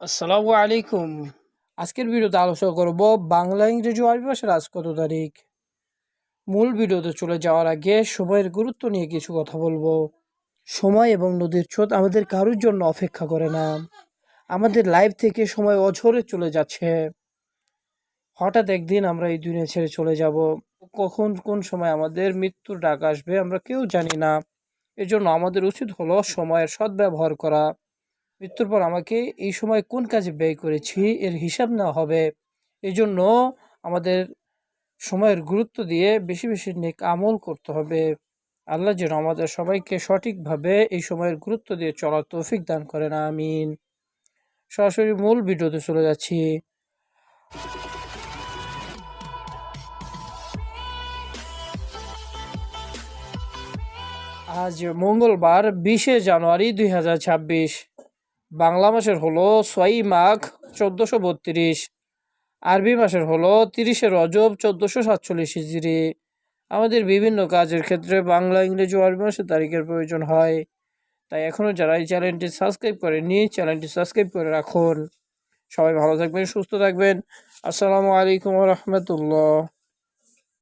আসসালামু আলাইকুম। আজকের ভিডিওতে আলোচনা করব বাংলা, ইংরেজি আরবি ভাষার আজ কত তারিখ? মূল ভিডিওতে চলে যাওয়ার আগে সময়ের গুরুত্ব নিয়ে কিছু কথা বলব। সময় এবং নদীর স্রোত আমাদের কারোর জন্য অপেক্ষা করে না। আমাদের লাইফ থেকে সময় অঝরে চলে যাচ্ছে। হঠাৎ একদিন আমরা এই দুনিয়া ছেড়ে চলে যাব। কখন কোন সময় আমাদের মৃত্যুর ডাক আসবে আমরা কেউ জানি না। এজন্য আমাদের উচিত হলো সময়ের সদ্ব্যবহার করা। মৃত্যুর পর আমাকে এই সময় কোন কাজে ব্যয় করেছি এর হিসাব নেওয়া হবে। এই জন্য আমাদের সময়ের গুরুত্ব দিয়ে বেশি বেশি নেক আমল করতে হবে। আল্লাহ যেন আমাদের সবাইকে সঠিকভাবে এই সময়ের গুরুত্ব দিয়ে চলার তৌফিক দান করেন, আমিন। সরাসরি মূল ভিডিওতে চলে যাচ্ছি। আজ মঙ্গলবার বিশে জানুয়ারি দুই হাজার ছাব্বিশ। বাংলা মাসের হলো ছয়ই মাঘ চোদ্দোশো বত্রিশ। আরবি মাসের হলো তিরিশে রজব চোদ্দোশো সাতচল্লিশ হিজড়ি আমাদের বিভিন্ন কাজের ক্ষেত্রে বাংলা, ইংরেজি ও আরবি মাসের তারিখের প্রয়োজন হয়। তাই এখনও যারা এই চ্যানেলটি সাবস্ক্রাইব করেনি চ্যানেলটি সাবস্ক্রাইব করে রাখুন। সবাই ভালো থাকবেন, সুস্থ থাকবেন। আসসালামু আলাইকুম রহমতুল্লাহ।